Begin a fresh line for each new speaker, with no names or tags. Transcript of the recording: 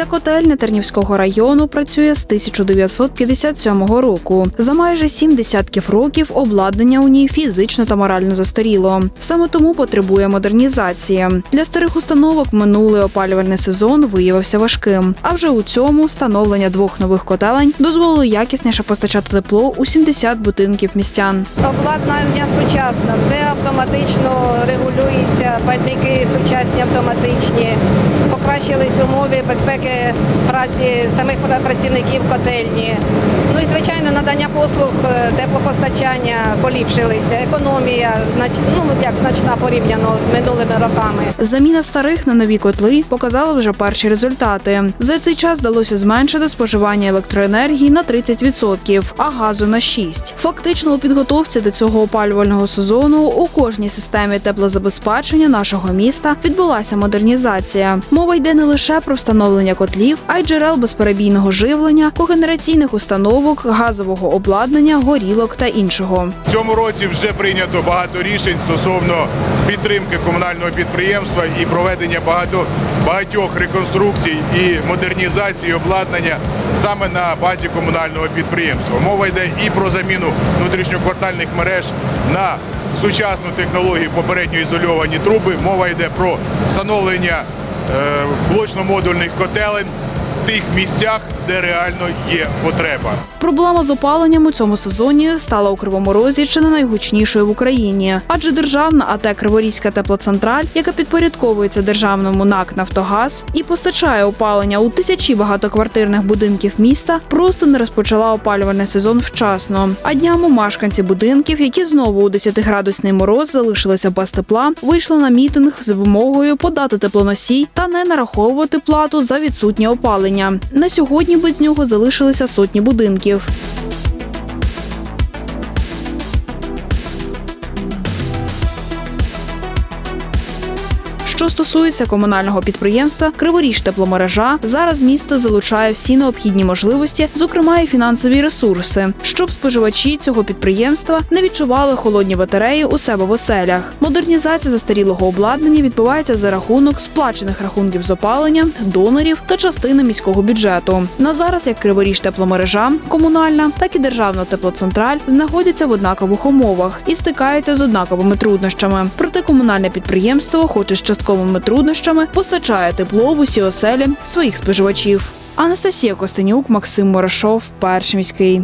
Ця котельня Тернівського району працює з 1957 року. За майже сім десятків років обладнання у ній фізично та морально застаріло. Саме тому потребує модернізації. Для старих установок минулий опалювальний сезон виявився важким. А вже у цьому встановлення двох нових котелень дозволило якісніше постачати тепло у 70 будинків містян.
Обладнання сучасне, все автоматично регулюється, пальники сучасні автоматичні, покращились умови безпеки праці самих працівників котельні. Ну і звичайно, надання послуг е, теплопостачання поліпшилися. Економія знач... ну, як значна порівняно з минулими роками.
Заміна старих на нові котли показала вже перші результати. За цей час вдалося зменшити споживання електроенергії на 30%, а газу на 6%. Фактично у підготовці до цього опалювального сезону у кожній системі теплозабезпечення нашого міста відбулася модернізація. Мова йде не лише про встановлення котлів, а й джерел безперебійного живлення, когенераційних установок, газового обладнання, горілок та іншого.
В цьому році вже прийнято багато рішень стосовно підтримки комунального підприємства і проведення багато багатьох реконструкцій і модернізації обладнання саме на базі комунального підприємства. Мова йде і про заміну внутрішньоквартальних мереж на сучасну технологію попередньо ізольовані труби. Мова йде про встановлення блочно-модульних котелень тих місцях, де реально є потреба.
Проблема з опаленням у цьому сезоні стала у Кривому Розі чи не найгучнішою в Україні, адже державна АТ Криворізька теплоцентраль, яка підпорядковується державному НАК Нафтогаз і постачає опалення у тисячі багатоквартирних будинків міста, просто не розпочала опалювальний сезон вчасно. А днями мешканці будинків, які знову у 10-градусний мороз залишилися без тепла, вийшли на мітинг з вимогою подати теплоносій та не нараховувати плату за відсутнє опалення. На сьогодні без нього залишилися сотні будинків. Що стосується комунального підприємства Криворіж тепломережа, зараз місто залучає всі необхідні можливості, зокрема і фінансові ресурси, щоб споживачі цього підприємства не відчували холодні батареї у себе в оселях. Модернізація застарілого обладнання відбувається за рахунок сплачених рахунків з опалення, донорів та частини міського бюджету. На зараз як Криворіж тепломережа, комунальна, так і державна теплоцентраль знаходяться в однакових умовах і стикаються з однаковими труднощами. Проте комунальне підприємство, хоч і з труднощами, постачає тепло в усі оселі своїх споживачів. Анастасія Костенюк, Максим Морошов, перший міський.